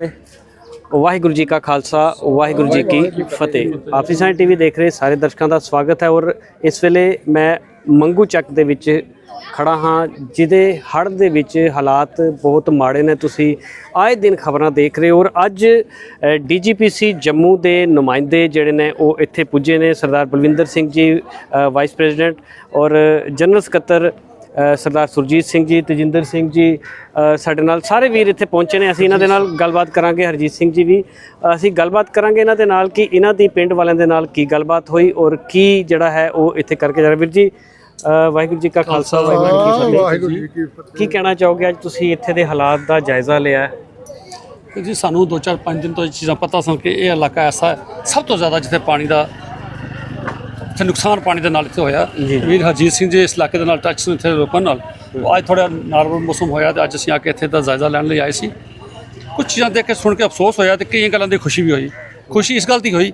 ਵਾਹਿਗੁਰੂ ਜੀ ਕਾ ਖਾਲਸਾ, ਵਾਹਿਗੁਰੂ ਜੀ ਕੀ ਫਤਿਹ। ਆਪਸੀ science TV ਦੇਖ ਰਹੇ, ਸਾਰੇ ਦਰਸ਼ਕਾਂ ਦਾ ਸਵਾਗਤ ਹੈ ਔਰ ਇਸ ਵੇਲੇ ਮੈਂ ਮੰਗੂ ਚੱਕ ਦੇ ਵਿੱਚ ਖੜਾ ਹਾਂ, ਜਿਹਦੇ ਹੜ੍ਹ ਦੇ ਵਿੱਚ ਹਾਲਾਤ ਬਹੁਤ ਮਾੜੇ ਨੇ। ਤੁਸੀਂ ਆਏ ਦਿਨ ਖਬਰਾਂ ਦੇਖ ਰਹੇ ਹੋ ਔਰ ਅੱਜ ਡੀਜੀਪੀਸੀ ਜੰਮੂ ਦੇ ਨੁਮਾਇੰਦੇ ਜਿਹੜੇ ਨੇ, ਉਹ ਇੱਥੇ ਪੁੱਜੇ ਨੇ। ਸਰਦਾਰ ਬਲਵਿੰਦਰ ਸਿੰਘ ਜੀ ਵਾਈਸ ਪ੍ਰੈਜ਼ੀਡੈਂਟ ਔਰ ਜਨਰਲ ਸਕੱਤਰ ਸਰਦਾਰ ਸੁਰਜੀਤ ਸਿੰਘ ਜੀ ਤੇਜਿੰਦਰ ਸਿੰਘ ਜੀ ਸਾਡੇ ਨਾਲ ਸਾਰੇ ਵੀਰ ਇੱਥੇ ਪਹੁੰਚੇ ਨੇ। ਅਸੀਂ ਇਹਨਾਂ ਦੇ ਨਾਲ ਗੱਲਬਾਤ ਕਰਾਂਗੇ ਹਰਜੀਤ ਸਿੰਘ ਜੀ ਵੀ। ਅਸੀਂ ਗੱਲਬਾਤ ਕਰਾਂਗੇ ਇਹਨਾਂ ਦੇ ਨਾਲ ਕਿ ਇਹਨਾਂ ਦੀ ਪਿੰਡ ਵਾਲਿਆਂ ਦੇ ਨਾਲ ਕੀ ਗੱਲਬਾਤ ਹੋਈ ਔਰ ਕੀ ਜਿਹੜਾ ਹੈ ਉਹ ਇੱਥੇ ਕਰਕੇ ਜਾ ਰਿਹਾ। ਵੀਰ ਜੀ ਵਾਹਿਗੁਰੂ ਜੀ ਕਾ ਖਾਲਸਾ ਵਾਹਿਗੁਰੂ ਜੀ ਕੀ ਫਤਿਹ। ਵਾਹਿਗੁਰੂ ਜੀ ਕੀ ਕਹਿਣਾ ਚਾਹੋਗੇ? ਅੱਜ ਤੁਸੀਂ ਇੱਥੇ ਦੇ ਹਾਲਾਤ ਦਾ ਜਾਇਜ਼ਾ ਲਿਆ। ਜੀ ਸਾਨੂੰ 2-4-5 ਦਿਨ ਤੋਂ ਇਹ ਚੀਜ਼ਾਂ ਪਤਾ ਸਨ ਕਿ ਇਹ ਇਲਾਕਾ ਐਸਾ ਹੈ ਸਭ ਤੋਂ ਜ਼ਿਆਦਾ ਜਿੱਥੇ ਪਾਣੀ ਦਾ ਇੱਥੇ ਨੁਕਸਾਨ ਪਾਣੀ ਦੇ ਨਾਲ ਇੱਥੇ ਹੋਇਆ। ਵੀਰ ਹਰਜੀਤ ਸਿੰਘ ਜੀ ਇਸ ਇਲਾਕੇ ਦੇ ਨਾਲ ਟੱਚ ਨੂੰ ਇੱਥੇ ਰੋਕਣ ਨਾਲ। ਉਹ ਅੱਜ ਥੋੜਾ ਨਾਰਮਲ ਮੌਸਮ ਹੋਇਆ ਤੇ ਅੱਜ ਅਸੀਂ ਆ ਕੇ ਇੱਥੇ ਦਾ ਜਾਇਜ਼ਾ ਲੈਣ ਲਈ ਆਏ ਸੀ। ਕੁਝ ਚੀਜ਼ਾਂ ਦੇਖ ਕੇ ਸੁਣ ਕੇ ਅਫਸੋਸ ਹੋਇਆ ਤੇ ਕਈਆਂ ਗੱਲਾਂ ਦੀ ਖੁਸ਼ੀ ਵੀ ਹੋਈ। ਖੁਸ਼ੀ ਇਸ ਗੱਲ ਦੀ ਹੋਈ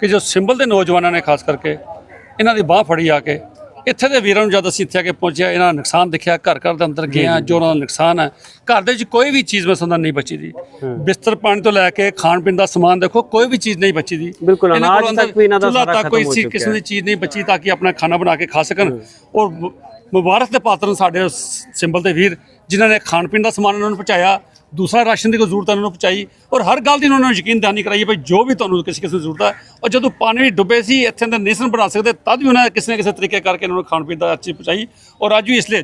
ਕਿ ਜੋ ਸਿੰਬਲ ਦੇ ਨੌਜਵਾਨਾਂ ਨੇ ਖਾਸ ਕਰਕੇ ਇਹਨਾਂ ਦੀ ਬਾਹ ਫੜੀ ਆ ਕੇ ਇੱਥੇ ਦੇ ਵੀਰਾਂ ਨੂੰ ਜਦ ਅਸੀਂ ਇੱਥੇ ਆ ਕੇ ਪਹੁੰਚਿਆ ਇਹਨਾਂ ਦਾ ਨੁਕਸਾਨ ਦੇਖਿਆ ਘਰ ਘਰ ਦੇ ਅੰਦਰ ਗਏ ਆ ਜੋ ਉਹਨਾਂ ਦਾ ਨੁਕਸਾਨ ਹੈ ਘਰ ਦੇ ਵਿੱਚ ਕੋਈ ਵੀ ਚੀਜ਼ ਮੈਂ ਸਮਝਦਾ ਨਹੀਂ ਬਚੀ ਦੀ। ਬਿਸਤਰ ਪਾਣੀ ਤੋਂ ਲੈ ਕੇ ਖਾਣ ਪੀਣ ਦਾ ਸਮਾਨ ਦੇਖੋ ਕੋਈ ਵੀ ਚੀਜ਼ ਨਹੀਂ ਬਚੀ ਦੀ। ਬਿਲਕੁਲ, ਅਨਾਜ ਤੱਕ ਵੀ ਇਹਨਾਂ ਦਾ ਸਾਰਾ ਕੋਈ ਖਤਮ ਹੋ ਸੀ- ਚੁੱਕਿਆ ਕਿਸੇ ਦੀ ਚੀਜ਼ ਨਹੀਂ ਬਚੀ ਤਾਂ ਕਿ ਆਪਣਾ ਖਾਣਾ ਬਣਾ ਕੇ ਖਾ ਸਕਣ। ਔਰ ਮੁਬਾਰਕ ਦੇ ਪਾਤਰ ਸਾਡੇ ਸਿੰਬਲ ਦੇ ਵੀਰ ਜਿਨ੍ਹਾਂ ਨੇ ਖਾਣ ਪੀਣ ਦਾ ਸਮਾਨ ਉਹਨਾਂ ਨੂੰ ਪਹੁੰਚਾਇਆ। ਦੂਸਰਾ ਰਾਸ਼ਨ ਦੀ ਕੋਈ ਜ਼ਰੂਰਤ ਉਹਨਾਂ ਨੂੰ ਪਹੁੰਚਾਈ ਔਰ ਹਰ ਗੱਲ ਦੀ ਉਹਨਾਂ ਨੂੰ ਯਕੀਨਦਾਨੀ ਕਰਾਈ ਭਈ ਜੋ ਵੀ ਤੁਹਾਨੂੰ ਕਿਸੇ ਕਿਸੇ ਜ਼ਰੂਰਤ ਹੈ ਔਰ ਜਦੋਂ ਪਾਣੀ ਵਿੱਚ ਡੁੱਬੇ ਸੀ ਇੱਥੇ ਅੰਦਰ ਨਹੀਂ ਸਨ ਬਣਾ ਸਕਦੇ ਤਦ ਵੀ ਉਹਨਾਂ ਨੇ ਕਿਸੇ ਨਾ ਕਿਸੇ ਤਰੀਕੇ ਕਰਕੇ ਉਹਨਾਂ ਨੂੰ ਖਾਣ ਪੀਣ ਦਾ ਚੀਜ਼ ਪਹੁੰਚਾਈ ਔਰ ਅੱਜ ਵੀ ਇਸ ਲਈ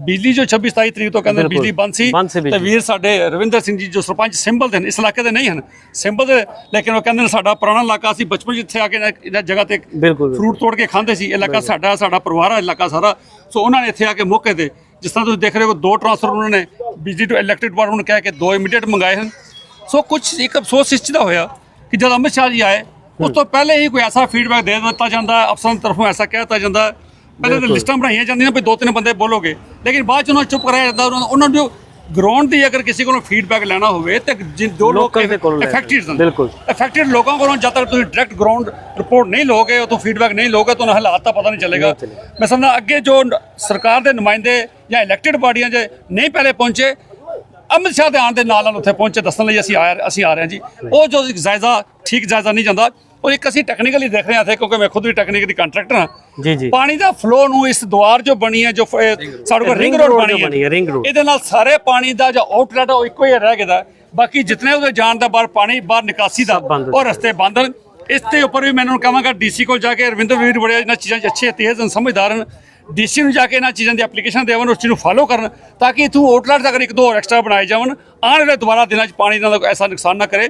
ਬਿਜਲੀ ਜੋ 26 27 ਤਰੀਕ ਤੋਂ ਕਹਿੰਦੇ। ਬਿਜਲੀ ਬੰਦ ਸੀ ਤੇ। ਵੀਰ ਸਾਡੇ ਰਵਿੰਦਰ ਸਿੰਘ ਜੀ ਜੋ ਸਰਪੰਚ ਸਿੰਬਲ ਦੇ ਨੇ ਇਸ ਇਲਾਕੇ ਦੇ ਨਹੀਂ ਹਨ ਸਿੰਬਲ ਦੇ ਲੇਕਿਨ ਉਹ ਕਹਿੰਦੇ ਨੇ ਸਾਡਾ ਪੁਰਾਣਾ ਇਲਾਕਾ ਸੀ ਬਚਪਨ ਇੱਥੇ ਆ ਕੇ ਇਹਨਾਂ- ਜਗ੍ਹਾ ਤੇ ਫਰੂਟ ਤੋੜ ਕੇ ਖਾਂਦੇ ਸੀ ਇਲਾਕਾ ਸਾਡਾ ਸਾਡਾ ਪਰਿਵਾਰ ਆ ਇਲਾਕਾ ਸਾਰਾ ਸੋ ਉਹਨਾਂ ਨੇ ਇੱਥੇ ਆ ਕੇ ਮੌਕੇ ਤੇ ਜਿਸ ਤਰ੍ਹਾਂ ਤੁਸੀਂ ਦੇਖ ਰਹੇ ਹੋ ਦੋ ਟਰਾਂਸਫਰ ਉਹਨਾਂ ਨੇ ਬਿਜਲੀ ਤੋਂ ਇਲੈਕਟ੍ਰਿਕ ਡਿਪਾਰਟਮੈਂਟ ਨੂੰ ਕਹਿ ਕੇ ਦੋ ਇਮੀਡੀਏਟ ਮੰਗਾਏ ਹਨ ਸੋ ਕੁਝ ਇੱਕ ਅਫਸੋਸ ਇਸ ਚੀਜ਼ ਦਾ ਹੋਇਆ ਕਿ ਜਦ ਅਮਿਤ ਸ਼ਾਹ ਜੀ ਆਏ ਉਸ ਤੋਂ ਪਹਿਲੇ ਹੀ ਕੋਈ ਐਸਾ ਫੀਡਬੈਕ ਦੇ ਦਿੱਤਾ ਜਾਂਦਾ ਅਫਸਰਾਂ ਦੀ ਤਰਫੋਂ ਐਸਾ ਕਹਿ ਦਿੱਤਾ ਜਾਂਦਾ। ਪਹਿਲੇ ਤਾਂ ਲਿਸਟਾਂ ਬਣਾਈਆਂ ਜਾਂਦੀਆਂ ਵੀ ਦੋ ਤਿੰਨ ਬੰਦੇ ਬੋਲੋਗੇ ਲੇਕਿਨ ਬਾਅਦ ਚ ਉਹਨਾਂ ਚੁੱਪ ਕਰਾਇਆ ਜਾਂਦਾ ਉਹਨਾਂ- ਉਹਨਾਂ ਨੂੰ ਗਰਾਊਂਡ ਦੀ ਅਗਰ ਕਿਸੇ ਕੋਲੋਂ ਫੀਡਬੈਕ ਲੈਣਾ ਹੋਵੇ ਤੇ ਜਿਨ ਦੋ ਲੋਕ Local ਦੇ ਕੋਲੋਂ ਬਿਲਕੁਲ। ਅਫੈਕਟਡ ਲੋਕਾਂ ਕੋਲੋਂ ਜਦ ਤੱਕ ਤੁਸੀਂ ਡਾਇਰੈਕਟ ਗਰਾਊਂਡ ਰਿਪੋਰਟ ਨਹੀਂ ਲੋਗੇ ਉਤੋਂ ਫੀਡਬੈਕ ਨਹੀਂ ਲੋਗੇ ਤੁਹਾਨੂੰ ਹਾਲਾਤ ਦਾ ਪਤਾ ਨਹੀਂ ਚੱਲੇਗਾ। ਮੈਂ ਸਮਝਦਾ ਅੱਗੇ ਜੋ ਨ- ਸਰਕਾਰ ਦੇ ਨੁਮਾਇੰਦੇ ਜਾਂ ਇਲੈਕਟਿਡ ਪਾਰਟੀਆਂ ਜੇ ਨਹੀਂ ਪਹਿਲੇ ਪਹੁੰਚੇ ਅਮਿਤ ਸ਼ਾਹ ਦੇ ਆਉਣ ਦੇ ਨਾਲ ਨਾਲ ਉੱਥੇ ਪਹੁੰਚੇ ਦੱਸਣ ਲਈ ਅਸੀਂ ਆਏ ਅਸੀਂ ਆ ਰਹੇ ਹਾਂ ਜੀ। ਉਹ ਜੋ ਜਾਇਜ਼ਾ ਠੀਕ ਜਾਇਜ਼ਾ ਨਹੀਂ ਜਾਂਦਾ। ਉਹ ਇੱਕ ਅਸੀਂ ਟੈਕਨੀਕਲੀ ਦੇਖ ਰਹੇ ਹਾਂ ਇੱਥੇ ਕਿਉਂਕਿ ਮੈਂ ਖੁਦ ਵੀ ਟੈਕਨੀਕਲ ਦੀ ਕੰਟਰੈਕਟਰ ਹਾਂ। ਜੀ ਜੀ। ਪਾਣੀ ਦਾ ਫਲੋ ਨੂੰ ਇਸ ਦੁਆਰ ਜੋ ਬਣੀ ਹੈ ਜੋ ਸਾਡੇ ਕੋਲ ਰਿੰਗ ਰੋਡ ਬਣੀ ਹੈ। ਇਹਦੇ ਨਾਲ ਸਾਰੇ ਪਾਣੀ ਦਾ ਜੋ ਆਊਟਲੈਟ ਉਹ ਇੱਕੋ ਹੀ ਰਹਿ ਗਿਆ ਬਾਕੀ ਜਿਤਨੇ ਉਹਦੇ ਜਾਣ ਦਾ ਬਾਹਰ ਪਾਣੀ ਬਾਹਰ ਨਿਕਾਸੀ ਦਾ ਉਹ ਰਸਤੇ ਬੰਦ ਹਨ ਇਸ ਦੇ ਉੱਪਰ ਵੀ ਮੈਨੂੰ ਕਹਾਂਗਾ ਡੀਸੀ ਕੋਲ ਜਾ ਕੇ ਰਵਿੰਦਰ ਵੀਰ ਬੜੇ ਇਹਨਾਂ ਚੀਜ਼ਾਂ 'ਚ ਅੱਛੇ ਤੇਜ਼ ਹਨ ਸਮਝਦਾਰ ਹਨ। ਡੀਸੀ ਨੂੰ ਜਾ ਕੇ ਇਹਨਾਂ ਚੀਜ਼ਾਂ ਦੀ ਐਪਲੀਕੇਸ਼ਨ ਦੇਵਣ ਉਸ ਚੀਜ਼ ਨੂੰ ਫਾਲੋ ਕਰਨ ਤਾਂ ਕਿ ਇਥੋਂ ਆਊਟਲੈਟ ਅਗਰ ਇੱਕ ਦੋ ਹੋਰ ਐਕਸਟਰਾ ਬਣਾਏ ਜਾਵਣ ਆਉਣ ਵਾਲੇ ਦੁਬਾਰਾ ਦਿਨਾਂ 'ਚ ਪਾਣੀ ਨਾਲ ਐਸਾ ਨੁਕਸਾਨ ਨਾ ਕਰੇ।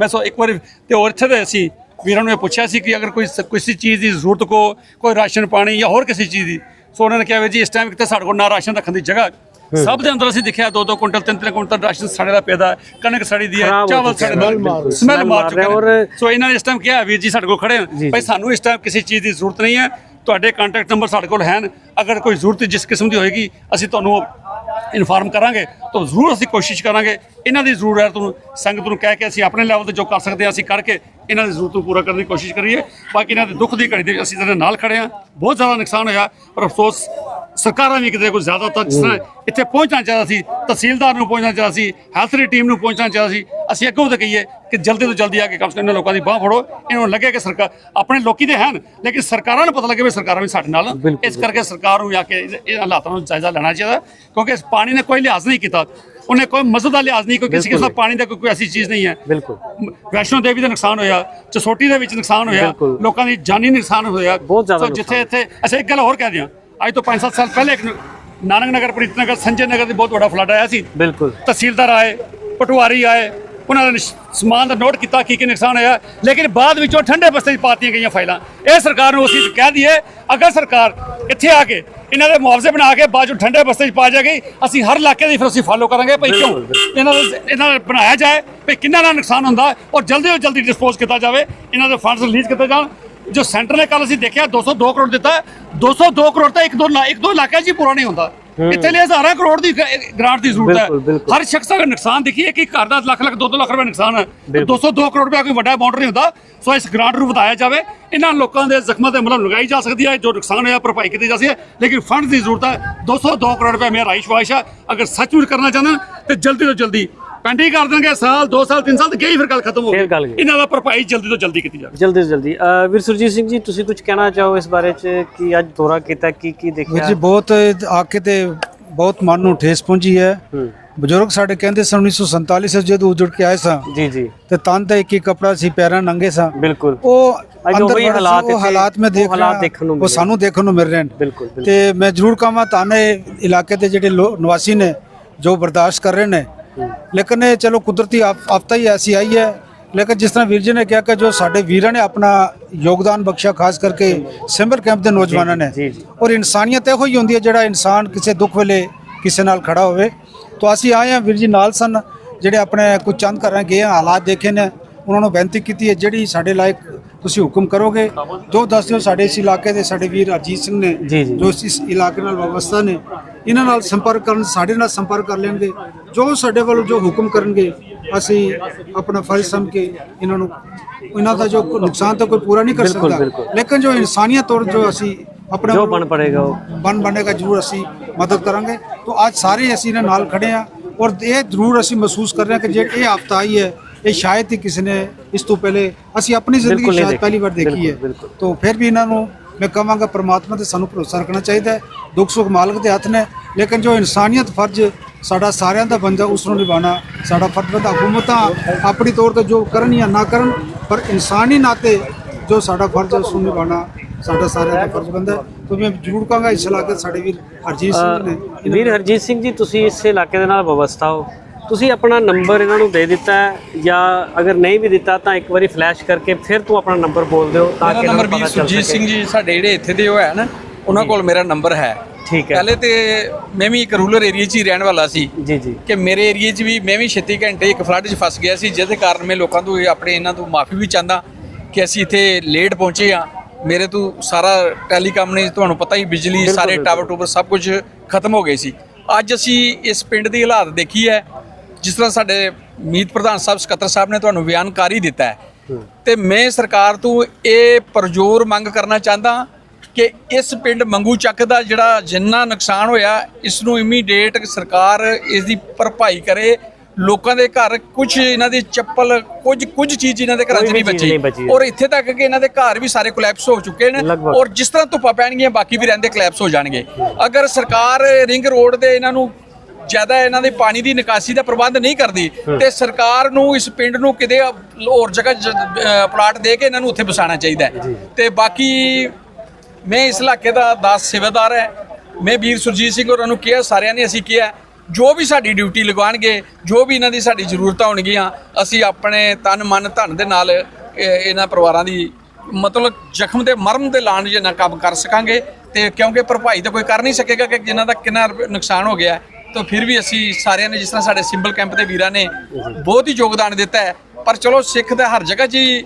ਮੈਂ ਸੋ ਇੱਕ ਵਾਰੀ ਤੇ ਹੋਰ ਇੱਥੇ ਦੇ ਅਸੀਂ ਵੀਰਾਂ ਨੂੰ ਇਹ ਪੁੱਛਿਆ ਸੀ ਕਿ ਅਗਰ ਕੋਈ ਕਿਸੇ ਚੀਜ਼ ਦੀ ਜ਼ਰੂਰਤ ਕੋ ਕੋਈ ਰਾਸ਼ਨ ਪਾਣੀ ਜਾਂ ਹੋਰ ਕਿਸੇ ਚੀਜ਼ ਦੀ ਸੋ ਉਹਨਾਂ ਨੇ ਕਿਹਾ ਵੀ ਜੀ ਇਸ ਟਾਈਮ ਕਿਤੇ ਸਾਡੇ ਕੋਲ ਨਾ ਰਾਸ਼ਨ ਰੱਖਣ ਦੀ ਜਗ੍ਹਾ। ਸਭ ਦੇ ਅੰਦਰ ਅਸੀਂ ਦੇਖਿਆ ਦੋ ਦੋ ਕੁਇੰਟਲ ਤਿੰਨ ਤਿੰਨ ਕੁਇੰਟਲ ਰਾਸ਼ਨ ਸੜੇ ਦਾ ਪੈਦਾ ਕਣਕ ਸੜੀ ਦੀ ਹੈ ਚਾਵਲ ਸੜੇ। ਦਾ। ਸਮੈਲ ਮਾਰ ਚੁੱਕੇ ਔਰ- ਸੋ ਇਹਨਾਂ ਨੇ ਇਸ ਟਾਈਮ ਕਿਹਾ ਵੀਰ ਜੀ ਸਾਡੇ ਕੋਲ ਖੜੇ ਭਾਈ ਸਾਨੂੰ ਇਸ ਟਾਈਮ ਕਿਸੇ ਚੀਜ਼ ਦੀ ਜ਼ਰੂਰਤ ਨਹੀਂ ਹੈ ਤੁਹਾਡੇ ਕੰਟੈਕਟ ਨੰਬਰ ਸਾਡੇ ਕੋਲ ਹਨ ਅਗਰ ਕੋਈ ਜ਼ਰੂਰਤ ਜਿਸ ਕਿਸਮ ਦੀ ਹੋਏਗੀ ਅਸੀਂ ਤੁਹਾਨੂੰ ਇਨਫਾਰਮ ਕਰਾਂਗੇ ਤਾਂ ਜ਼ਰੂਰ ਅਸੀਂ ਕੋਸ਼ਿਸ਼ ਕਰਾਂਗੇ ਇਹਨਾਂ ਦੀ ਜ਼ਰੂਰ ਹੈ ਤੁਹਾਨੂੰ ਸੰਗਤ ਨੂੰ ਕਹਿ ਕੇ ਅਸੀਂ ਆਪਣੇ ਲੈਵਲ ਤੇ ਜੋ ਕਰ ਸਕਦੇ ਹਾਂ ਅਸੀਂ ਕਰਕੇ ਇਹਨਾਂ ਦੀ ਜ਼ਰੂਰਤ ਨੂੰ ਪੂਰਾ ਕਰਨ ਦੀ ਕੋਸ਼ਿਸ਼ ਕਰੀਏ। ਬਾਕੀ ਇਹਨਾਂ ਦੇ ਦੁੱਖ ਦੀ ਘੜੀ ਦੇ ਅਸੀਂ ਇਹਨਾਂ ਨਾਲ ਖੜੇ ਹਾਂ। ਬਹੁਤ ਜ਼ਿਆਦਾ ਨੁਕਸਾਨ ਹੋਇਆ, ਪਰ ਅਫਸੋਸ ਸਰਕਾਰਾਂ ਵੀ ਕਿਤੇ ਕੋਈ ਜ਼ਿਆਦਾ ਤਾਂ ਜਿਸ ਤਰ੍ਹਾਂ ਇੱਥੇ ਪਹੁੰਚਣਾ ਚਾਹੀਦਾ ਸੀ, ਤਹਿਸੀਲਦਾਰ ਨੂੰ ਪਹੁੰਚਣਾ ਚਾਹੀਦਾ ਸੀ ਹੈਲਥ ਦੀ ਟੀਮ ਨੂੰ ਪਹੁੰਚਣਾ ਚਾਹੀਦਾ ਸੀ ਅਸੀਂ ਅੱਗੋਂ ਤਾਂ ਕਹੀਏ ਕਿ ਜਲਦੀ ਤੋਂ ਜਲਦੀ ਆ ਕੇ ਕਮ ਸੇ ਕਮ ਇਹਨਾਂ ਲੋਕਾਂ ਦੀ ਬਾਹ ਫੜੋ ਇਹਨਾਂ ਨੂੰ ਲੱਗੇ ਕਿ ਸਰਕਾਰ ਆਪਣੇ ਲੋਕੀ ਦੇ ਹਨ ਲੇਕਿਨ ਸਰਕਾਰਾਂ ਨੂੰ ਪਤਾ ਲੱਗੇ ਵੀ ਸਰਕਾਰਾਂ ਵੀ ਸਾਡੇ ਨਾਲ। ਇਸ ਕਰਕੇ ਸਰਕਾਰ ਨੂੰ ਆ ਕੇ ਇਹ- ਹਾਲਾਤਾਂ ਨੂੰ ਜਾਇਜ਼ਾ ਲੈਣਾ ਚਾਹੀਦਾ ਕਿਉਂਕਿ ਇਸ ਪਾਣੀ ਨੇ ਕੋਈ ਲਿਹਾਜ਼ ਨਹੀਂ ਕੀਤਾ। ਉਹਨੇ ਕੋਈ ਮਜ਼ਹਬ ਦਾ ਲਿਹਾਜ਼ ਨਹੀਂ ਕੋਈ ਕਿਸੇ ਕਿਸੇ ਦਾ ਪਾਣੀ ਦਾ ਕੋਈ ਐਸੀ ਚੀਜ਼ ਨਹੀਂ ਹੈ। ਬਿਲਕੁਲ। ਵੈਸ਼ਨੋ ਦੇਵੀ ਦਾ ਨੁਕਸਾਨ ਹੋਇਆ ਚਸੋਟੀ ਦੇ ਵਿੱਚ ਨੁਕਸਾਨ ਹੋਇਆ। ਲੋਕਾਂ ਦੀ ਜਾਨੀ ਨੁਕਸਾਨ ਹੋਇਆ। ਬਹੁਤ ਜ਼ਿਆਦਾ ਜਿੱਥੇ ਇੱਥੇ ਅੱਛਾ ਇੱਕ ਗੱਲ ਹੋਰ ਕਹਿ ਦਿਆਂ। ਅੱਜ ਤੋਂ 5-7 ਸਾਲ ਪਹਿਲੇ ਇੱਕ ਨਾਨਕ ਨਗਰ ਪ੍ਰੀਤ ਨਗਰ ਸੰਜੇ ਨਗਰ ਦੀ ਬਹੁਤ ਵੱਡਾ ਫਲੱਡ ਆਇਆ ਸੀ। ਬਿਲਕੁਲ। ਤਹਿਸੀਲਦਾਰ ਆਏ ਪਟਵਾਰੀ ਆਏ ਉਹਨਾਂ ਨੇ ਸਮਾਨ ਦਾ ਨੋਟ ਕੀਤਾ ਕੀ ਕੀ ਨੁਕਸਾਨ ਹੋਇਆ। ਲੇਕਿਨ ਬਾਅਦ ਵਿੱਚੋਂ ਠੰਡੇ ਬਸਤੇ 'ਚ ਪਾਤੀਆਂ ਗਈਆਂ ਫਾਈਲਾਂ। ਇਹ ਸਰਕਾਰ ਨੂੰ ਅਸੀਂ ਕਹਿ ਦਈਏ ਅਗਰ ਸਰਕਾਰ ਇੱਥੇ ਆ ਕੇ ਇਹਨਾਂ ਦੇ ਮੁਆਵਜ਼ੇ ਬਣਾ ਕੇ ਬਾਅਦ 'ਚੋਂ ਠੰਡੇ ਬਸਤੇ 'ਚ ਪਾ ਜਾਏਗੀ ਅਸੀਂ ਹਰ ਇਲਾਕੇ ਦੀ ਫਿਰ ਅਸੀਂ ਫਾਲੋ ਕਰਾਂਗੇ ਭਈ ਕਿਉਂ ਇਹਨਾਂ ਦਾ ਇਹਨਾਂ ਦਾ ਬਣਾਇਆ ਜਾਏ ਭਈ ਕਿੰਨਾ ਦਾ ਨੁਕਸਾਨ ਹੁੰਦਾ ਔਰ ਜਲਦੀ ਤੋਂ ਜਲਦੀ ਡਿਸਪੋਜ਼ ਕੀਤਾ ਜਾਵੇ ਇਹਨਾਂ ਦੇ ਫੰਡਸ ਰਿਲੀਜ਼ ਕੀਤੇ ਜਾਣ। ਜੋ ਸੈਂਟਰ ਨੇ ਕੱਲ ਅਸੀਂ ਦੇਖਿਆ 202 ਕਰੋੜ ਦਿੱਤਾ। ਹੈ। 202 ਕਰੋੜ ਤਾਂ ਇੱਕ ਦੋ ਇੱਕ ਦੋ ਇਲਾਕਿਆਂ 'ਚ ਹੀ ਪੂਰਾ ਨਹੀਂ ਹੁੰਦਾ। ਇੱਥੇ ਲਈ ਹਜ਼ਾਰਾਂ ਕਰੋੜ ਦੀ ਗ੍ਰਾਂਟ ਦੀ ਜ਼ਰੂਰਤ ਹੈ। ਹਰ ਸ਼ਖਸ ਦਾ ਨੁਕਸਾਨ ਦੇਖੀਏ ਕਿ ਘਰ ਦਾ ਲੱਖ ਲੱਖ 2-2 ਲੱਖ ਰੁਪਏ ਨੁਕਸਾਨ ਹੈ। ਬਿਲਕੁਲ। 202 ਕਰੋੜ ਰੁਪਏ ਕੋਈ ਵੱਡਾ ਅਮਾਉਂਟ ਨਹੀਂ ਹੁੰਦਾ। ਸੋ ਇਸ ਗ੍ਰਾਂਟ ਨੂੰ ਵਧਾਇਆ ਜਾਵੇ। ਇਹਨਾਂ ਲੋਕਾਂ ਦੇ ਜ਼ਖਮਾਂ ਤੇ ਮਲਮ ਲਗਾਈ ਜਾ ਸਕਦੀ ਹੈ। ਜੋ ਨੁਕਸਾਨ ਹੋਇਆ ਭਰਪਾਈ ਕੀਤੀ ਜਾ ਸਕਦੀ ਹੈ। ਲੇਕਿਨ ਫੰਡ ਦੀ ਜ਼ਰੂਰਤ ਹੈ। 202 ਕਰੋੜ ਰੁਪਏ ਮੇਰਾ ਰਾਈਸ਼ ਵਾਇਸ਼ ਹੈ। ਅਗਰ ਸੱਚਮੁੱਚ ਕਰਨਾ ਚਾਹੁੰਦੇ ਤੇ ਜਲਦੀ ਤੋਂ ਜਲਦੀ ਪੈਂਡਿੰਗ ਕਰ ਦੇਣਗੇ ਸਾਲ 2 ਸਾਲ 3 ਸਾਲ ਤੇ ਗਈ ਫਿਰ ਗੱਲ ਖਤਮ ਹੋ ਫਿਰ ਗਈ। ਗੱਲ ਗਈ। ਇਹਨਾਂ ਦਾ ਭਰਪਾਈ ਜਲਦੀ ਤੋਂ ਜਲਦੀ ਕੀਤੀ ਜਾਵੇ। ਜਲਦੀ ਤੋਂ ਜਲਦੀ। ਅ, ਵੀਰ ਸੁਰਜੀਤ ਸਿੰਘ ਜੀ ਤੁਸੀਂ ਕੁਝ ਕਹਿਣਾ ਚਾਹੋ ਇਸ ਬਾਰੇ ਚ ਕਿ ਅੱਜ ਦੌਰਾ ਕੀਤਾ ਕੀ ਕੀ ਵੀਰ ਦੇਖਿਆ ਜੀ ਬਹੁਤ ਆ ਕੇ ਤੇ ਬਹੁਤ ਮਨ ਨੂੰ ਠੇਸ ਪਹੁੰਚੀ ਹੈ। ਹੂੰ। ਬਜ਼ੁਰਗ ਸਾਡੇ ਕਹਿੰਦੇ ਸਨ 1947 ਚ ਜਦੋਂ ਉਜੜ ਕੇ ਆਏ ਸਾਂ ਜੀ ਜੀ। ਤੇ ਤਨ ਤੇ ਇੱਕ ਹੀ ਕਪੜਾ ਸੀ ਪੈਰਾਂ ਨੰਗੇ ਸਾਂ। ਬਿਲਕੁਲ। ਉਹ ਅੱਜ ਅੰਦਰ ਉਹੀ ਹਾਲਾਤ ਉਹ ਇੱਥੇ- ਹਾਲਾਤ ਮੈਂ ਉਹ ਦੇਖ ਹਾਲਾਤ ਰਿਹਾ, ਦੇਖਣ ਨੂੰ ਉਹ ਮਿਲੇ। ਸਾਨੂੰ ਦੇਖਣ ਨੂੰ ਮਿਲ ਰਹੇ ਨੇ। ਬਿਲਕੁਲ ਬਿਲਕੁਲ। ਤੇ ਮੈਂ ਜ਼ਰੂਰ ਕਹਾਂ ਤਾਨੇ ਇਲਾਕੇ ਦੇ ਜਿਹੜੇ ਲੋ- ਨਿਵਾਸੀ ਨੇ ਜੋ ਬਰਦਾਸ਼ਤ ਕਰ ਰਹੇ ਨੇ। ਲੇਕਿਨ ਇਹ ਚਲੋ ਕੁਦਰਤੀ ਆਫ- ਆਫਤਾ ਹੀ ਐਸੀ ਆਈ ਹੈ ਲੇਕਿਨ ਜਿਸ ਤਰ੍ਹਾਂ ਵੀਰ ਜੀ ਨੇ ਕਿਹਾ ਕਿ ਜੋ ਸਾਡੇ ਵੀਰਾਂ ਨੇ ਆਪਣਾ ਯੋਗਦਾਨ ਬਖਸ਼ਿਆ ਖਾਸ ਕਰਕੇ ਸਿੰਬਲ ਕੈਂਪ ਦੇ ਨੌਜਵਾਨਾਂ ਨੇ। ਔਰ ਇਨਸਾਨੀਅਤ ਇਹੋ ਹੀ ਹੁੰਦੀ ਹੈ ਜਿਹੜਾ ਇਨਸਾਨ ਕਿਸੇ ਦੁੱਖ ਵੇਲੇ ਕਿਸੇ ਨਾਲ ਖੜਾ ਹੋਵੇ ਤਾਂ ਅਸੀਂ ਆਏ ਹਾਂ ਵੀਰ ਜੀ ਨਾਲ ਸਨ ਜਿਹੜੇ ਆਪਣੇ ਕੁਝ ਚੰਦ ਘਰਾਂ ਗਏ ਹਾਲਾਤ ਦੇਖੇ ਨੇ ਉਹਨਾਂ ਨੂੰ ਬੇਨਤੀ ਕੀਤੀ ਹੈ ਜਿਹੜੀ ਸਾਡੇ ਲਾਇਕ ਤੁਸੀਂ ਹੁਕਮ ਕਰੋਗੇ ਜੋ ਦੱਸ ਦਿਓ ਸਾਡੇ ਇਸ ਇਲਾਕੇ ਦੇ ਸਾਡੇ ਵੀਰ ਅਜੀਤ ਸਿੰਘ ਨੇ। ਜੋ ਇਸ ਇਲਾਕੇ ਨਾਲ ਵਾਬਸਤਾ ਨੇ ਇਹਨਾਂ ਨਾਲ ਸੰਪਰਕ ਕਰਨ ਸਾਡੇ ਨਾਲ ਸੰਪਰਕ ਕਰ ਲੈਣਗੇ ਜੋ ਸਾਡੇ ਵੱਲੋਂ ਜੋ ਹੁਕਮ ਕਰਨਗੇ ਅਸੀਂ ਆਪਣਾ ਫਰਜ਼ ਸਮਝ ਕੇ ਇਹਨਾਂ ਨੂੰ ਇਹਨਾਂ ਦਾ ਜੋ ਨੁਕਸਾਨ ਤਾਂ ਕੋਈ ਪੂਰਾ ਨਹੀਂ ਕਰ ਸਕਦਾ। ਲੇਕਿਨ ਜੋ ਇਨਸਾਨੀਅਤ ਤੌਰ ਜੋ ਅਸੀਂ ਆਪਣਾ ਜੋ ਬਣ ਪੜੇਗਾ ਉਹ ਬਣ ਬਣੇਗਾ ਜ਼ਰੂਰ ਅਸੀਂ ਮਦਦ ਕਰਾਂਗੇ ਤਾਂ ਅੱਜ ਸਾਰੇ ਅਸੀਂ ਇਹਨਾਂ ਨਾਲ ਖੜੇ ਆ ਔਰ ਇਹ ਜ਼ਰੂਰ ਅਸੀਂ ਮਹਿਸੂਸ ਕਰ ਰਹੇ ਹਾਂ ਕਿ ਜਿਹੜੀ ਇਹ ਆਫਤ ਆਈ ਹੈ ਇਹ ਸ਼ਾਇਦ ਹੀ ਕਿਸੇ ਨੇ ਇਸ ਤੋਂ ਪਹਿਲੇ ਅਸੀਂ ਆਪਣੀ ਜ਼ਿੰਦਗੀ ਸ਼ਾਇਦ। ਪਹਿਲੀ ਵਾਰ ਦੇਖੀ ਹੈ। ਤਾਂ ਫਿਰ ਵੀ ਇਹਨਾਂ ਨੂੰ ਮੈਂ ਕਹਾਂਗਾ ਪ੍ਰਮਾਤਮਾ ਤੇ ਸਾਨੂੰ ਭਰੋਸਾ ਰੱਖਣਾ ਚਾਹੀਦਾ ਹੈ ਦੁੱਖ ਸੁੱਖ ਮਾਲਕ ਦੇ ਹੱਥ ਨੇ ਲੇਕਿਨ ਜੋ ਇਨਸਾਨੀਅਤ ਫਰਜ਼ ਸਾਡਾ ਸਾਰਿਆਂ ਦਾ ਬੰਦਾ ਉਸ ਨੂੰ ਨਿਭਾਉਣਾ ਸਾਡਾ ਫਰਜ਼ ਬੰਦਾ ਹਕੂਮਤਾਂ ਆਪਣੀ ਤੌਰ ਤੇ ਜੋ ਕਰਨ ਜਾਂ ਨਾ ਕਰਨ ਪਰ ਇਨਸਾਨੀ ਨਾਤੇ ਜੋ ਸਾਡਾ ਫਰਜ਼ ਹੈ ਉਸ ਨੂੰ ਨਿਭਾਉਣਾ ਸਾਡਾ ਸਾਰਿਆਂ ਦਾ ਫਰਜ਼ ਬੰਦਾ ਤਾਂ ਮੈਂ ਜ਼ਰੂਰ ਕਹਾਂਗਾ ਇਸ ਇਲਾਕੇ ਦੇ ਸਾਡੇ ਵੀਰ ਹਰਜੀਤ ਸਿੰਘ ਨੇ। ਵੀਰ ਹਰਜੀਤ ਸਿੰਘ ਜੀ ਤੁਸੀਂ ਇਸ ਇਲਾਕੇ ਦੇ ਨਾਲ ਵਬਸਤਾ ਹੋ। ਤੁਸੀਂ ਆਪਣਾ ਨੰਬਰ ਇਹਨਾਂ ਨੂੰ ਦੇ ਦਿੱਤਾ ਜਾਂ ਅਗਰ ਨਹੀਂ ਵੀ ਦਿੱਤਾ ਤਾਂ ਇੱਕ ਵਾਰੀ ਫਲੈਸ਼ ਕਰਕੇ ਫਿਰ ਤੂੰ ਆਪਣਾ ਨੰਬਰ ਬੋਲ ਦਿਓ ਤਾਂ ਕਿ ਨੰਬਰ ਇਹਨਾਂ ਨੂੰ ਵੀ ਪਤਾ ਚੱਲ ਸੁਰਜੀਤ ਸਕੇ। ਸਿੰਘ ਜੀ ਸਾਡੇ ਜਿਹੜੇ ਇੱਥੇ ਦੇ ਉਹ ਹੈ ਨਾ ਉਹਨਾਂ ਕੋਲ ਮੇਰਾ ਨੰਬਰ ਹੈ। ਠੀਕ ਹੈ। ਪਹਿਲੇ ਤੇ ਮੈਂ ਵੀ ਇੱਕ ਰੂਰਲ ਏਰੀਆ 'ਚ ਹੀ ਰਹਿਣ ਵਾਲਾ ਸੀ। ਜੀ ਜੀ। ਕਿ ਮੇਰੇ ਏਰੀਆ 'ਚ ਵੀ ਮੈਂ ਵੀ 36 ਘੰਟੇ ਇੱਕ ਫਲੱਡ 'ਚ ਫਸ ਗਿਆ ਸੀ ਜਿਹਦੇ ਕਾਰਨ ਮੈਂ ਲੋਕਾਂ ਤੋਂ ਆਪਣੇ ਇਹਨਾਂ ਤੋਂ ਮਾਫੀ ਵੀ ਚਾਹੁੰਦਾ ਕਿ ਅਸੀਂ ਇੱਥੇ ਲੇਟ ਪਹੁੰਚੇ ਆ ਮੇਰੇ ਤੋਂ ਸਾਰਾ ਟੈਲੀਕਾਮ ਨੇ ਤੁਹਾਨੂੰ ਪਤਾ ਹੀ ਬਿਜਲੀ ਸਾਰੇ। ਟਾਵਰ ਟੂਵਰ ਸਭ ਕੁਝ ਖਤਮ ਹੋ ਗਏ ਸੀ। ਅੱਜ ਅਸੀਂ ਇਸ ਪਿੰਡ ਦੀ ਹਾਲਾਤ ਦੇਖੀ ਹੈ ਜਿਸ ਤਰ੍ਹਾਂ ਸਾਡੇ ਮੀਤ ਪ੍ਰਧਾਨ ਸਾਹਿਬ ਸਕੱਤਰ ਸਾਹਿਬ ਨੇ ਤੁਹਾਨੂੰ ਬਿਆਨਕਾਰੀ ਦਿੱਤਾ ਹੈ। ਤੇ ਮੈਂ ਸਰਕਾਰ ਤੋਂ ਇਹ ਪਰਜੋਰ ਮੰਗ ਕਰਨਾ ਚਾਹੁੰਦਾ ਕਿ ਇਸ ਪਿੰਡ ਮੰਗੂ ਚੱਕ ਦਾ ਜਿਹੜਾ ਜਿੰਨਾ ਨੁਕਸਾਨ ਹੋਇਆ ਇਸ ਨੂੰ ਇਮੀਡੀਏਟ ਸਰਕਾਰ ਇਸ ਦੀ ਭਰਪਾਈ ਕਰੇ। ਲੋਕਾਂ ਦੇ ਘਰ ਕੁਝ ਇਹਨਾਂ ਦੀ ਚੱਪਲ ਕੁਝ ਕੁਝ ਚੀਜ਼ ਇਹਨਾਂ ਦੇ ਘਰਾਂ 'ਚ ਨਹੀਂ ਬਚੀ। ਔਰ ਇੱਥੇ ਤੱਕ ਕਿ ਇਹਨਾਂ ਦੇ ਘਰ ਵੀ ਸਾਰੇ ਕੋਲੈਪਸ ਹੋ ਚੁੱਕੇ ਨੇ। ਔਰ ਜਿਸ ਤਰ੍ਹਾਂ ਧੁੱਪਾਂ ਪੈਣਗੀਆਂ ਬਾਕੀ ਵੀ ਰਹਿੰਦੇ ਕੋਲੈਪਸ ਹੋ ਜਾਣਗੇ। ਅਗਰ ਸਰਕਾਰ ਰਿੰਗ ਰੋਡ ਦੇ ਇਹਨਾਂ ਨੂੰ ਜ਼ਿਆਦਾ ਇਹਨਾਂ ਦੇ ਪਾਣੀ ਦੀ ਨਿਕਾਸੀ ਦਾ ਪ੍ਰਬੰਧ ਨਹੀਂ ਕਰਦੀ ਤੇ ਸਰਕਾਰ ਨੂੰ ਇਸ ਪਿੰਡ ਨੂੰ ਕਿਤੇ ਹੋਰ ਜਗ੍ਹਾ ਪਲਾਟ ਦੇ ਕੇ ਇਹਨਾਂ ਨੂੰ ਉੱਥੇ ਵਸਾਉਣਾ ਚਾਹੀਦਾ ਤੇ ਬਾਕੀ ਮੈਂ ਇਸ ਇਲਾਕੇ ਦਾ ਦਾਸ ਸੇਵਾਦਾਰ ਹੈ। ਮੈਂ ਵੀਰ ਸੁਰਜੀਤ ਸਿੰਘ ਹੋਰਾਂ ਨੂੰ ਕਿਹਾ, ਸਾਰਿਆਂ ਨੇ ਅਸੀਂ ਕਿਹਾ, ਜੋ ਵੀ ਸਾਡੀ ਡਿਊਟੀ ਲਗਾਉਣਗੇ ਜੋ ਵੀ ਇਹਨਾਂ ਦੀ ਸਾਡੀ ਜ਼ਰੂਰਤਾਂ ਹੋਣਗੀਆਂ, ਅਸੀਂ ਆਪਣੇ ਤਨ, ਮਨ, ਧਨ ਦੇ ਨਾਲ ਇਹਨਾਂ ਪਰਿਵਾਰਾਂ ਦੀ ਮਤਲਬ ਜ਼ਖਮ ਦੇ ਮਰਮ ਦੇ ਲਾਣ ਜਿੰਨਾ ਕੰਮ ਕਰ ਸਕਾਂਗੇ ਤੇ ਕਿਉਂਕਿ ਭਰਪਾਈ ਤਾਂ ਕੋਈ ਕਰ ਨਹੀਂ ਸਕੇਗਾ ਕਿ ਜਿਨ੍ਹਾਂ ਦਾ ਕਿੰਨਾ ਨੁਕਸਾਨ ਹੋ ਗਿਆ ਤਾਂ ਫਿਰ ਵੀ ਅਸੀਂ ਸਾਰਿਆਂ ਨੇ ਜਿਸ ਤਰ੍ਹਾਂ ਸਾਡੇ ਸਿੰਬਲ ਕੈਂਪ ਦੇ ਵੀਰਾਂ ਨੇ ਬਹੁਤ ਹੀ ਯੋਗਦਾਨ ਦਿੱਤਾ ਹੈ। ਪਰ ਚਲੋ ਸਿੱਖ ਦਾ ਹਰ ਜਗ੍ਹਾ 'ਚ ਹੀ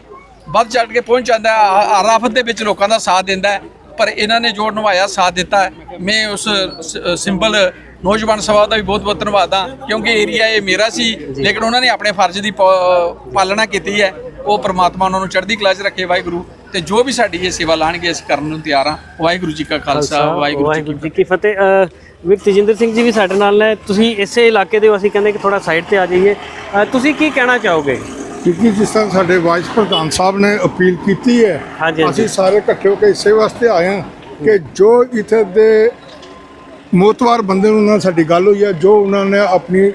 ਵੱਧ ਚੜ ਕੇ ਪਹੁੰਚ ਜਾਂਦਾ ਹੈ ਆਰਾਫਤ ਦੇ ਵਿੱਚ ਲੋਕਾਂ ਦਾ ਸਾਥ ਦਿੰਦਾ ਪਰ ਇਹਨਾਂ ਨੇ ਜੋ ਨਿਭਾਇਆ ਸਾਥ ਦਿੱਤਾ। ਮੈਂ ਉਸ ਸਿੰਬਲ ਨੌਜਵਾਨ ਸਭਾ ਦਾ ਵੀ ਬਹੁਤ ਬਹੁਤ ਧੰਨਵਾਦ ਹਾਂ ਕਿਉਂਕਿ ਏਰੀਆ ਇਹ ਮੇਰਾ ਸੀ ਲੇਕਿਨ ਉਹਨਾਂ ਨੇ ਆਪਣੇ ਫਰਜ਼ ਦੀ ਪਾਲਣਾ ਕੀਤੀ ਹੈ। ਉਹ ਪ੍ਰਮਾਤਮਾ ਉਹਨਾਂ ਨੂੰ ਚੜ੍ਹਦੀ ਕਲਾ 'ਚ ਰੱਖੇ ਵਾਹਿਗੁਰੂ। ਤੇ ਜੋ ਵੀ ਸਾਡੀ ਇਹ ਸੇਵਾ ਲਾਣਗੇ ਅਸੀਂ ਕਰਨ ਨੂੰ ਤਿਆਰ ਹਾਂ। ਵਾਹਿਗੁਰੂ ਜੀ ਕਾ ਖਾਲਸਾ ਵਾਹਿਗੁਰੂ ਜੀ ਕੀ ਫਤਿਹ। ਵੀਰ ਤੇਜਿੰਦਰ ਸਿੰਘ ਜੀ ਵੀ ਸਾਡੇ ਨਾਲ ਨੇ। ਤੁਸੀਂ ਇਸੇ ਇਲਾਕੇ ਦੇ ਹੋ ਅਸੀਂ ਕਹਿੰਦੇ ਕਿ ਥੋੜਾ ਸਾਈਡ ਤੇ ਆ ਜਾਈਏ। ਤੁਸੀਂ ਕੀ ਕਹਿਣਾ ਚਾਹੋਗੇ? ਕਿਉਂਕਿ ਜਿਸ ਤਰ੍ਹਾਂ ਸਾਡੇ ਵਾਈਸ ਪ੍ਰਧਾਨ ਸਾਹਿਬ ਨੇ ਅਪੀਲ ਕੀਤੀ ਹੈ। ਅਸੀਂ ਸਾਰੇ ਇਕੱਠੇ ਹੋ ਕੇ ਇਸੇ ਵਾਸਤੇ ਆਏ ਹਾਂ ਕਿ ਜੋ ਇੱਥੇ ਦੇ ਮੋਤਵਾਰ ਬੰਦੇ ਨੂੰ ਨਾਲ ਸਾਡੀ ਗੱਲ ਹੋਈ ਹੈ ਜੋ ਉਹਨਾਂ ਨੇ ਆਪਣੀ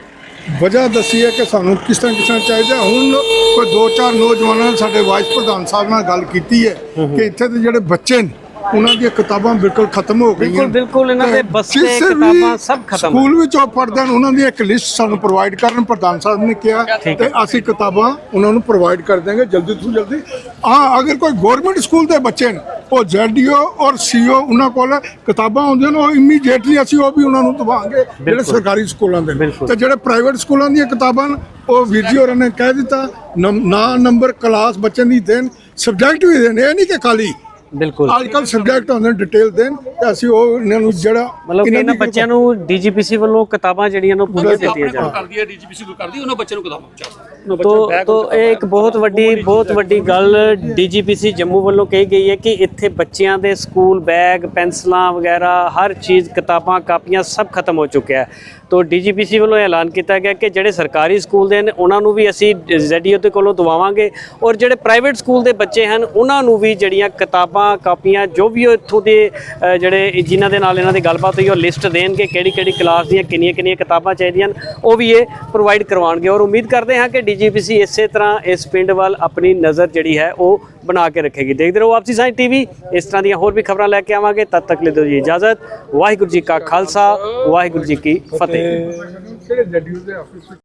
ਵਜ੍ਹਾ ਦੱਸੀ ਹੈ ਕਿ ਸਾਨੂੰ ਕਿਸ ਤਰ੍ਹਾਂ ਕਿਸ ਤਰ੍ਹਾਂ ਚਾਹੀਦਾ। ਹੁਣ ਕੋਈ ਦੋ ਚਾਰ ਨੌਜਵਾਨਾਂ ਨੇ ਸਾਡੇ ਵਾਈਸ ਪ੍ਰਧਾਨ ਸਾਹਿਬ ਨਾਲ ਗੱਲ ਕੀਤੀ ਹੈ ਕਿ ਇੱਥੇ ਦੇ ਜਿਹੜੇ ਬੱਚੇ ਨੇ ਉਹਨਾਂ ਦੀਆਂ ਕਿਤਾਬਾਂ ਬਿਲਕੁਲ ਖਤਮ ਹੋ ਗਈਆਂ। ਬਿਲਕੁਲ, ਬਿਲਕੁਲ, ਇਹਨਾਂ ਦੇ ਬਸਤੇ, ਕਿਤਾਬਾਂ ਸਭ ਖਤਮ ਸਕੂਲ ਵਿੱਚ ਉਹ ਪੜ੍ਹਦੇ ਹਨ ਉਹਨਾਂ ਦੀ ਇੱਕ ਲਿਸਟ ਸਾਨੂੰ ਪ੍ਰੋਵਾਈਡ ਕਰਨ ਪ੍ਰਧਾਨ ਸਾਹਿਬ ਨੇ ਕਿਹਾ ਤੇ। ਅਸੀਂ ਕਿਤਾਬਾਂ ਉਹਨਾਂ ਨੂੰ ਪ੍ਰੋਵਾਈਡ ਕਰ ਦਾਂਗੇ ਜਲਦੀ ਤੋਂ ਜਲਦੀ। ਹਾਂ ਅਗਰ ਕੋਈ ਗਵਰਨਮੈਂਟ ਸਕੂਲ ਦੇ ਬੱਚੇ ਨੇ ਉਹ ਜ਼ੈਡੀਓ ਔਰ ਸੀਓ ਉਹਨਾਂ ਕੋਲ ਕਿਤਾਬਾਂ ਹੁੰਦੀਆਂ ਨੇ ਉਹ ਇਮੀਡੀਏਟਲੀ ਅਸੀਂ ਉਹ ਵੀ ਉਹਨਾਂ ਨੂੰ ਦਵਾਂਗੇ ਜਿਹੜੇ ਸਰਕਾਰੀ ਸਕੂਲਾਂ ਦੇ। ਤੇ ਜਿਹੜੇ ਪ੍ਰਾਈਵੇਟ ਸਕੂਲਾਂ ਦੀਆਂ ਕਿਤਾਬਾਂ ਉਹ ਵੀਰ ਜੀ ਹੋਰਾਂ ਨੇ ਕਹਿ ਦਿੱਤਾ ਨਾਂ ਨੰਬਰ ਕਲਾਸ ਬੱਚੇ ਦੀ ਦੇਣ ਸਬਜੈਕਟ ਵੀ ਦੇਣ ਇਹ ਨਹੀਂ ਕਿ ਖਾਲੀ। ਬਿਲਕੁਲ। ਅੱਜ ਕੱਲ ਸਬਜੈਕਟ ਹੁੰਦੇ ਨੇ ਡਿਟੇਲ ਦੇਣ ਤੇ ਅਸੀਂ ਉਹ ਇਹਨਾਂ ਨੂੰ ਜਿਹੜਾ ਮਤਲਬ ਕਿ ਇਹਨਾਂ ਬੱਚਿਆਂ ਨੂੰ ਡੀਜੀਪੀਸੀ ਵੱਲੋਂ ਕਿਤਾਬਾਂ ਜਿਹੜੀਆਂ ਨੇ ਉਹ ਪੂਰੀਆਂ ਦਿੱਤੀਆਂ ਆਪਣੇ ਕੋਲ ਜਾਣ। ਕਰਦੀ ਹੈ ਡੀਜੀਪੀਸੀ ਕੋਲ ਕਰਦੀ ਉਹਨਾਂ ਬੱਚਿਆਂ ਨੂੰ ਕਿਤਾਬਾਂ ਪਹੁੰਚਾ ਤੋ ਤੋ ਇਹ ਇੱਕ ਬਹੁਤ ਵੱਡੀ ਬਹੁਤ ਵੱਡੀ ਗੱਲ ਡੀਜੀਪੀਸੀ ਜੰਮੂ ਵੱਲੋਂ ਕਹੀ ਗਈ ਹੈ ਕਿ ਇੱਥੇ ਬੱਚਿਆਂ ਦੇ ਸਕੂਲ ਬੈਗ ਪੈਨਸਲਾਂ ਵਗੈਰਾ ਹਰ ਚੀਜ਼ ਕਿਤਾਬਾਂ ਕਾਪੀਆਂ ਸਭ ਖਤਮ ਹੋ ਚੁੱਕਿਆ ਹੈ ਤੋ ਡੀਜੀਪੀਸੀ ਵੱਲੋਂ ਐਲਾਨ ਕੀਤਾ ਗਿਆ ਕਿ ਜਿਹੜੇ ਸਰਕਾਰੀ ਸਕੂਲ ਦੇ ਨੇ ਉਹਨਾਂ ਨੂੰ ਵੀ ਅਸੀਂ ਜ਼ੈਡੀਓ ਦੇ ਕੋਲੋਂ ਦਵਾਵਾਂਗੇ ਔਰ ਜਿਹੜੇ ਪ੍ਰਾਈਵੇਟ ਸਕੂਲ ਦੇ ਬੱਚੇ ਹਨ ਉਹਨਾਂ ਨੂੰ ਵੀ ਜਿਹੜੀਆਂ ਕਿਤਾਬਾਂ ਕਾਪੀਆਂ ਜੋ ਵੀ ਇੱਥੋਂ ਦੇ ਜਿਹੜੇ ਜਿਨ੍ਹਾਂ ਦੇ ਨਾਲ ਇਹਨਾਂ ਦੀ ਗੱਲਬਾਤ ਹੋਈ ਉਹ ਲਿਸਟ ਦੇਣਗੇ ਕਿਹੜੀ ਕਿਹੜੀ ਕਲਾਸ ਦੀਆਂ ਕਿੰਨੀਆਂ ਕਿੰਨੀਆਂ ਕਿਤਾਬਾਂ ਚਾਹੀਦੀਆਂ ਹਨ ਉਹ ਵੀ ਇਹ ਪ੍ਰੋਵਾਈਡ ਕਰਵਾਉਣਗੇ ਔਰ ਉਮੀਦ ਕਰਦੇ ਹਾਂ ਕਿ ਡੀਜੀਪੀਸੀ ਇਸੇ ਤਰ੍ਹਾਂ ਇਸ ਪਿੰਡ ਵੱਲ ਆਪਣੀ ਨਜ਼ਰ ਜਿਹੜੀ ਹੈ ਉਹ ਬਣਾ ਕੇ ਰੱਖੇਗੀ। ਦੇਖਦੇ ਰਹੋ ਆਪਸੀ ਸਾਇੰਸ ਟੀਵੀ, ਇਸ ਤਰ੍ਹਾਂ ਦੀਆਂ ਹੋਰ ਵੀ ਖਬਰਾਂ ਲੈ ਕੇ ਆਵਾਂਗੇ। ਤਦ ਤੱਕ ਲਈ ਦਿਓ ਜੀ ਇਜਾਜ਼ਤ। ਵਾਹਿਗੁਰੂ ਜੀ ਕਾ ਖਾਲਸਾ, ਵਾਹਿਗੁਰੂ ਜੀ ਕੀ ਫਤਿਹ। ਕਿਹੜੇ ਜੱਡੀਓ ਦੇ ਆਫਿਸ